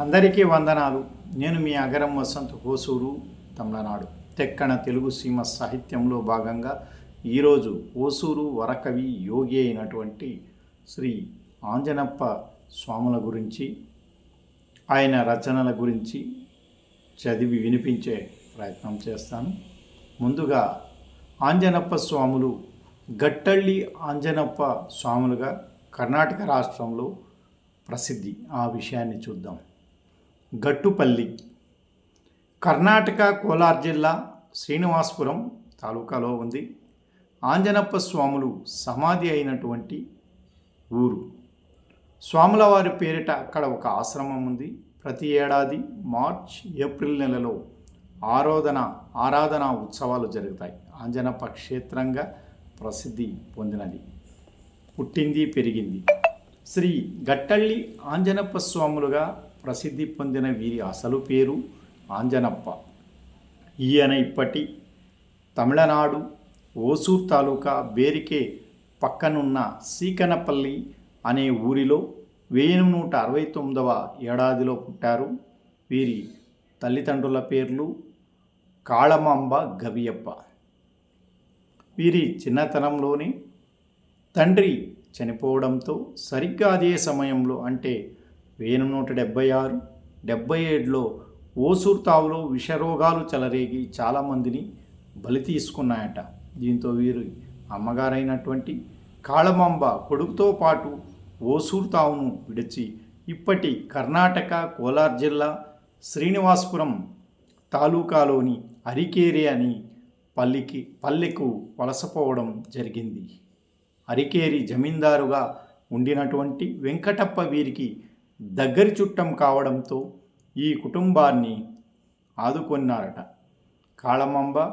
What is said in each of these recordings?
అందరికీ వందనాలు. నేను మీ అగరం వసంత్ హోసూరు తమిళనాడు. తెక్కన తెలుగు సీమ సాహిత్యంలో భాగంగా ఈరోజు ఓసూరు వరకవి యోగి అయినటువంటి శ్రీ ఆంజనప్ప స్వాముల గురించి ఆయన రచనల గురించి చదివి వినిపించే ప్రయత్నం చేస్తాను. ముందుగా ఆంజనప్ప స్వాములు గట్టళ్ళి ఆంజనప్ప స్వాములుగా కర్ణాటక రాష్ట్రంలో ప్రసిద్ధి. ఆ విషయాన్ని చూద్దాం. గట్టుపల్లి కర్ణాటక కోలార్ జిల్లా శ్రీనివాసపురం తాలూకాలో ఉంది. ఆంజనప్ప స్వాములు సమాధి అయినటువంటి ఊరు. స్వాముల వారి పేరిట అక్కడ ఒక ఆశ్రమం ఉంది. ప్రతి ఏడాది మార్చ్ ఏప్రిల్ నెలలో ఆరాధన ఆరాధన ఉత్సవాలు జరుగుతాయి. ఆంజనప్ప క్షేత్రంగా ప్రసిద్ధి పొందినది. పుట్టింది పెరిగింది. శ్రీ గట్టళ్ళి ఆంజనప్ప స్వాములుగా ప్రసిద్ధి పొందిన వీరి అసలు పేరు ఆంజనప్ప. ఈయన ఇప్పటి తమిళనాడు ఓసూర్ తాలూకా బేరికే పక్కనున్న సీకనపల్లి అనే ఊరిలో వెయ్యి నూట అరవై తొమ్మిదవ ఏడాదిలో పుట్టారు వీరి తల్లిదండ్రుల పేర్లు కాళమాంబ గవియప్ప. వీరి చిన్నతనంలోనే తండ్రి చనిపోవడంతో సరిగ్గా అదే సమయంలో అంటే వెయ్యి నూట డెబ్బై ఆరు డెబ్బై ఏడులో ఓసూర్ తావులో విషరోగాలు చెలరేగి చాలామందిని బలి తీసుకున్నాయట. దీంతో వీరు అమ్మగారైనటువంటి కాళమాంబ కొడుకుతో పాటు ఓసూర్ తావును విడిచి ఇప్పటి కర్ణాటక కోలార్ జిల్లా శ్రీనివాసపురం తాలూకాలోని అరికేరి అని పల్లికి పల్లెకు వలసపోవడం జరిగింది. అరికేరి జమీందారుగా ఉండినటువంటి వెంకటప్ప వీరికి దగ్గరి చుట్టం కావడంతో ఈ కుటుంబాన్ని ఆదుకొన్నారట. కాళమంబ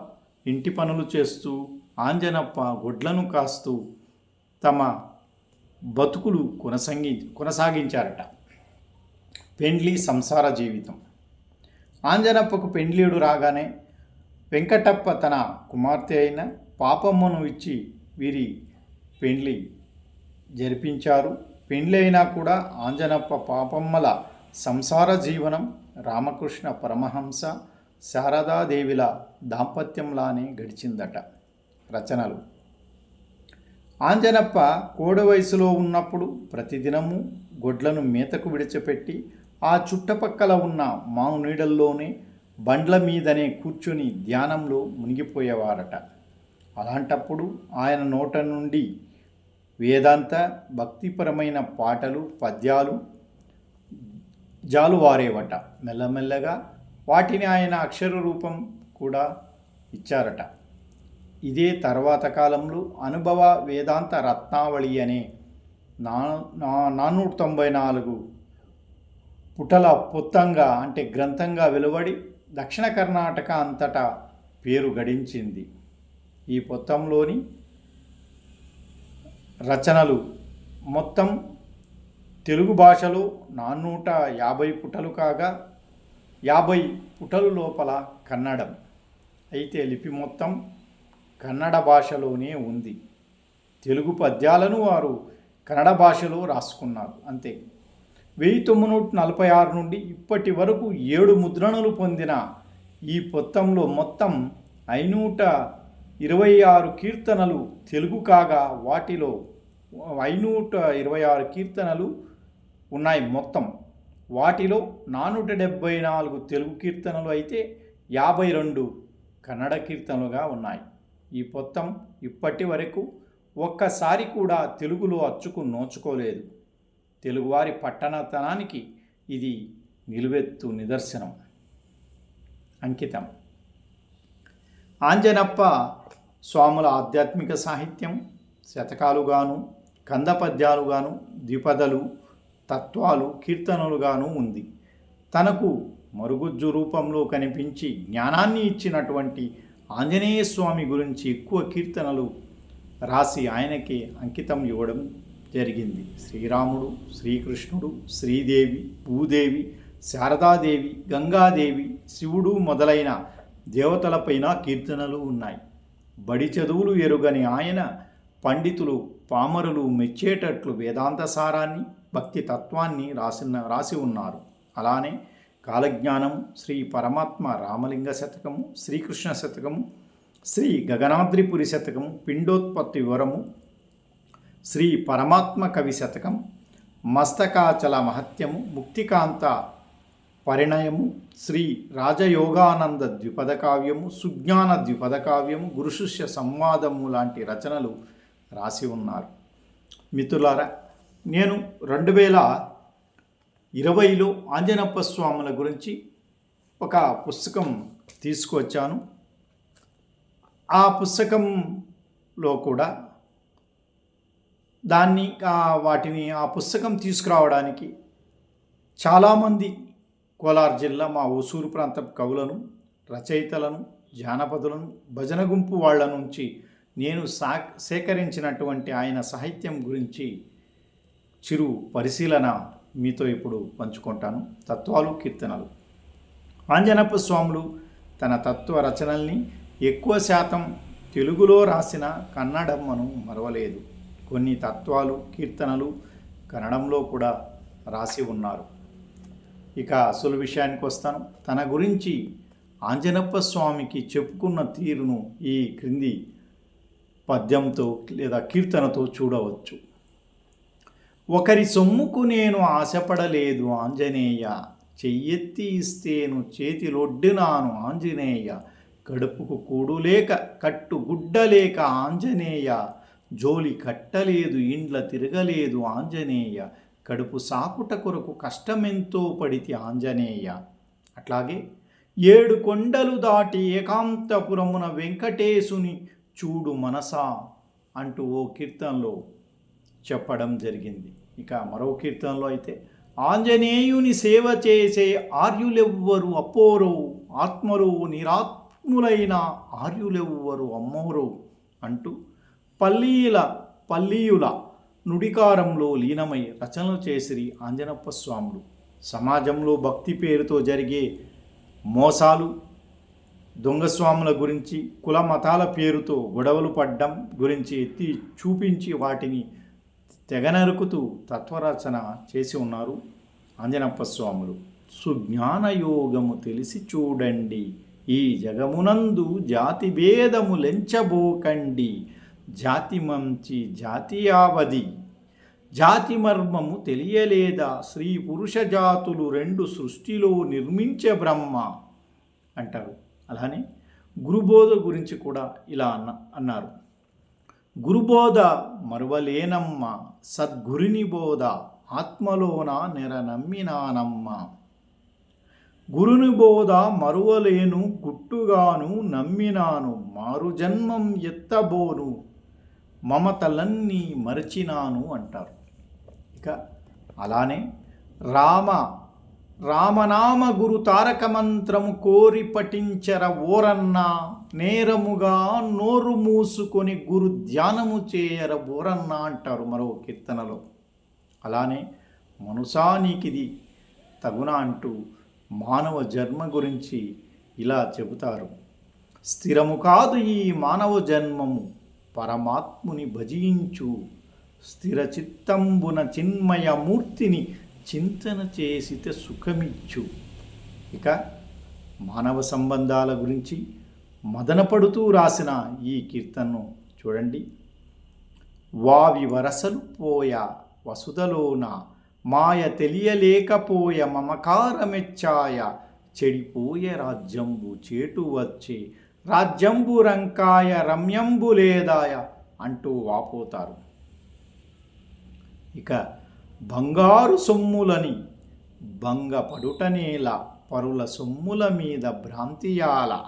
ఇంటి పనులు చేస్తూ ఆంజనప్ప గొడ్లను కాస్తూ తమ బతుకులు కొనసాగి కొనసాగించారట. పెండ్లి సంసార జీవితం. ఆంజనప్పకు పెండ్లీడు రాగానే వెంకటప్ప తన కుమార్తె అయిన పాపమ్మను ఇచ్చి వీరి పెండ్లి జరిపించారు. పెండ్లి అయినా కూడా ఆంజనప్ప పాపమ్మల సంసార జీవనం రామకృష్ణ పరమహంస శారదాదేవిల దాంపత్యంలానే గడిచిందట. రచనలు. ఆంజనప్ప కోడి వయసులో ఉన్నప్పుడు ప్రతిదినము గొడ్లను మేతకు విడిచిపెట్టి ఆ చుట్టపక్కల ఉన్న మాను నీడల్లోనే బండ్ల మీదనే కూర్చొని ధ్యానంలో మునిగిపోయేవారట. అలాంటప్పుడు ఆయన నోట నుండి వేదాంత భక్తిపరమైన పాటలు పద్యాలు జాలువారేవట. మెల్లమెల్లగా వాటిని ఆయన అక్షర రూపం కూడా ఇచ్చారట. ఇదే తర్వాత కాలంలో అనుభవ వేదాంత రత్నావళి అనే నా నానూట తొంభై నాలుగు పుటల పుత్తంగా అంటే గ్రంథంగా వెలువడి దక్షిణ కర్ణాటక అంతటా పేరు గడించింది. ఈ పొత్తంలోని రచనలు. మొత్తం తెలుగు భాషలో నానూట యాభై పుటలు కాగా యాభై పుటలు లోపల కన్నడం. అయితే లిపి మొత్తం కన్నడ భాషలోనే ఉంది. తెలుగు పద్యాలను వారు కన్నడ భాషలో రాసుకున్నారు అంతే. వెయ్యి తొమ్మిది నూట నలభై ఆరు నుండి ఇప్పటి వరకు ఏడు ముద్రణలు పొందిన ఈ పొత్తంలో మొత్తం ఐనూట ఇరవై ఆరు కీర్తనలు తెలుగు కాగా వాటిలో ఐనూట ఇరవై ఆరు కీర్తనలు ఉన్నాయి మొత్తం. వాటిలో నానూట డెబ్భై నాలుగు తెలుగు కీర్తనలు అయితే యాభై రెండు కన్నడ కీర్తనలుగా ఉన్నాయి. ఈ మొత్తం ఇప్పటి వరకు ఒక్కసారి కూడా తెలుగులో అచ్చుకు నోచుకోలేదు. తెలుగువారి పట్టణతనానికి ఇది నిలువెత్తు నిదర్శనం. అంకితం. ఆంజనప్ప స్వాముల ఆధ్యాత్మిక సాహిత్యం శతకాలుగాను కందపద్యాలుగాను ద్విపదలు తత్వాలు కీర్తనలుగాను ఉంది. తనకు మరుగుజ్జు రూపంలో కనిపించి జ్ఞానాన్ని ఇచ్చినటువంటి ఆంజనేయ స్వామి గురించి ఎక్కువ కీర్తనలు రాసి ఆయనకి అంకితం ఇవ్వడం జరిగింది. శ్రీరాముడు శ్రీకృష్ణుడు శ్రీదేవి భూదేవి శారదాదేవి గంగాదేవి శివుడు మొదలైన దేవతలపైన కీర్తనలు ఉన్నాయి. బడి చదువులు ఎరుగని ఆయన పండితులు పామరులు మెచ్చేటట్లు వేదాంత సారాన్ని భక్తి తత్వాన్ని రాసిన రాసి ఉన్నారు. అలానే కాలజ్ఞానం శ్రీ పరమాత్మ రామలింగ శతకము శ్రీకృష్ణ శతకము శ్రీ గగనాద్రిపురి శతకము పిండోత్పత్తి వివరము శ్రీ పరమాత్మ కవి శతకం మస్తకాచల మహత్యము ముక్తికాంత పరిణయము శ్రీ రాజయోగానంద ద్విపద కావ్యము సుజ్ఞాన ద్విపద కావ్యము గురుశిష్య సంవాదము లాంటి రచనలు రాసి ఉన్నారు. మిత్రులారా నేను రెండు వేల ఇరవైలో ఆంజనప్ప స్వాముల గురించి ఒక పుస్తకం తీసుకువచ్చాను. ఆ పుస్తకంలో కూడా దాన్ని వాటిని ఆ పుస్తకం తీసుకురావడానికి చాలామంది కోలార్ జిల్లా మా ఓసూరు ప్రాంత కవులను రచయితలను జానపదులను భజన గుంపు వాళ్ళ నుంచి నేను సా సేకరించినటువంటి ఆయన సాహిత్యం గురించి చిరు పరిశీలన మీతో ఇప్పుడు పంచుకుంటాను. తత్వాలు కీర్తనలు. ఆంజనప్ప స్వాములు తన తత్వ రచనల్ని ఎక్కువ శాతం తెలుగులో రాసిన కన్నడమ్మను మరవలేదు. కొన్ని తత్వాలు కీర్తనలు కన్నడంలో కూడా రాసి ఉన్నారు. ఇక అసలు విషయానికి వస్తాను. తన గురించి ఆంజనప్ప స్వామికి చెప్పుకున్న తీరును ఈ క్రింది పద్యంతో లేదా కీర్తనతో చూడవచ్చు. ఒకరి సొమ్ముకు నేను ఆశపడలేదు ఆంజనేయ చెయ్యెత్తి ఇస్తేను చేతిలొడ్డినాను ఆంజనేయ కడుపుకు కూడు లేక కట్టు గుడ్డలేక ఆంజనేయ జోలి కట్టలేదు ఇండ్ల తిరగలేదు ఆంజనేయ కడుపు సాకుట కొరకు కష్టమెంతో పడితి ఆంజనేయ. అట్లాగే ఏడు కొండలు దాటి ఏకాంతపురమున వెంకటేశుని చూడు మనసా అంటూ ఓ కీర్తనలో చెప్పడం జరిగింది. ఇక మరో కీర్తనలో అయితే ఆంజనేయుని సేవ చేసే ఆర్యులెవ్వరు అప్పోరో ఆత్మరు నిరాత్ములైన ఆర్యులెవ్వరు అమ్మోరో అంటూ పల్లీల పల్లీయుల నుడికారంలో లీనమై రచనలు చేసిరి ఆంజనప్ప స్వాములు సమాజంలో భక్తి పేరుతో జరిగే మోసాలు దొంగస్వాముల గురించి కుల మతాల పేరుతో గొడవలు పడ్డం గురించి ఎత్తి చూపించి వాటిని తెగనరుకుతూ తత్వరచన చేసి ఉన్నారు ఆంజనప్ప స్వాములు సుజ్ఞానయోగము తెలిసి చూడండి ఈ జగమునందు జాతి భేదము లెంచబోకండి జాతి మంచి జాతియావది జాతి మర్మము తెలియలేదా? స్త్రీ పురుష జాతులు రెండు సృష్టిలో నిర్మించే బ్రహ్మ అంటారు. అలానే గురుబోధ గురించి కూడా ఇలా అన్న అన్నారు. గురుబోధ మరువలేనమ్మ సద్గురిని బోధ ఆత్మలోన నెరనమ్మినానమ్మ. గురుని బోధ మరువలేను గుట్టుగాను నమ్మినాను మారు జన్మం ఎత్తబోను మమతలన్నీ మరచినాను అంటారు. ఇక అలానే రామ రామనామ గురు తారక మంత్రము కోరి పఠించర ఓరన్నా నేరముగా నోరు మూసుకొని గురు ధ్యానము చేయర ఓరన్నా అంటారు మరో కీర్తనలో. అలానే మనుషానికిది తగున అంటూ మానవ జన్మ గురించి ఇలా చెబుతారు. స్థిరము కాదు ఈ మానవ జన్మము పరమాత్ముని భజించు స్థిర చిత్తంబున చిన్మయమూర్తిని చింతన చేసితే సుఖమిచ్చు. ఇక మానవ సంబంధాల గురించి మదనపడుతూ రాసిన ఈ కీర్తనను చూడండి. వావి వరసలు పోయ వసుధలోన మాయ తెలియలేకపోయ మమకారమెచ్చాయ చెడిపోయ రాజ్యంబు చేటు వచ్చే రాజ్యంబు రంకాయ రమ్యంబు లేదాయ అంటూ వాపోతారు. ఇక బంగారు సొమ్ములని భంగపడుటనేల పరుల సొమ్ముల మీద భ్రాంతియాల.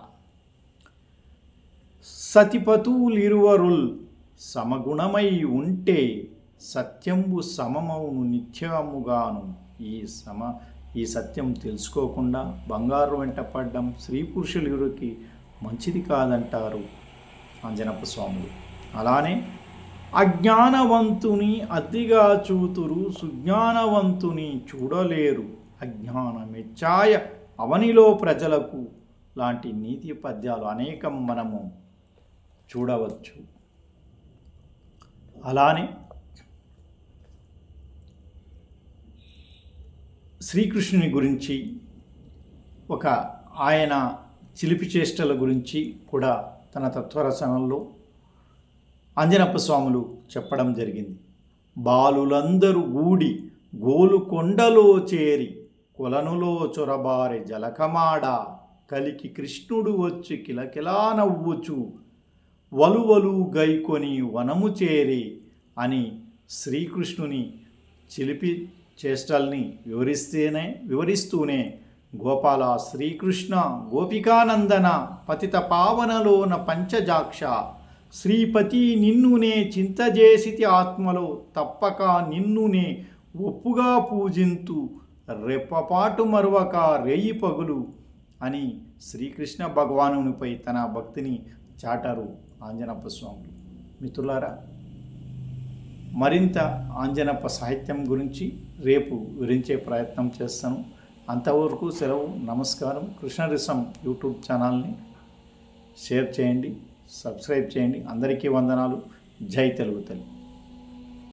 సతిపతులిరువరుల్ సమగుణమై ఉంటే సత్యంబు సమమౌను నిత్యముగాను. ఈ సమ ఈ సత్యం తెలుసుకోకుండా బంగారు వెంట పడ్డం స్త్రీ పురుషులిరుకి మంచిది కాదంటారు అంజనప్ప స్వాములు అలానే అజ్ఞానవంతుని అతిగా చూతురు సుజ్ఞానవంతుని చూడలేరు. అజ్ఞానమెచ్చాయ అవనిలో ప్రజలకు లాంటి నీతి పద్యాలు అనేకం మనము చూడవచ్చు. అలానే శ్రీకృష్ణుని గురించి ఒక ఆయన చిలిపి చేష్టల గురించి కూడా తన తత్వరచనల్లో అంజనప్ప స్వాములు చెప్పడం జరిగింది. బాలులందరూ గూడి గోలుకొండలో చేరి కొలనులో చొరబారి జలకమాడ కలికి కృష్ణుడు వచ్చి కిలకిలా నవ్వుచు వలువలు గైకొని వనము చేరి అని శ్రీకృష్ణుని చిలిపి చేష్టల్ని వివరిస్తేనే వివరిస్తూనే గోపాల శ్రీకృష్ణ గోపికానందన పతిత పావనలోన పంచజాక్ష శ్రీపతి నిన్నునే చింతజేసితి ఆత్మలో తప్పక నిన్నునే ఒప్పుగా పూజింతు రెప్పపాటు మరువక రేయి పగులు అని శ్రీకృష్ణ భగవానునిపై తన భక్తిని చాటారు ఆంజనప్ప స్వాములు. మిత్రులారా మరింత ఆంజనప్ప సాహిత్యం గురించి రేపు వివరించే ప్రయత్నం చేస్తాను. అంతవరకు సెలవు నమస్కారం కృష్ణరిసం యూట్యూబ్ ఛానల్ని షేర్ చేయండి. సబ్స్క్రైబ్ చేయండి. అందరికీ వందనాలు. జై తెలుగు తల్లి.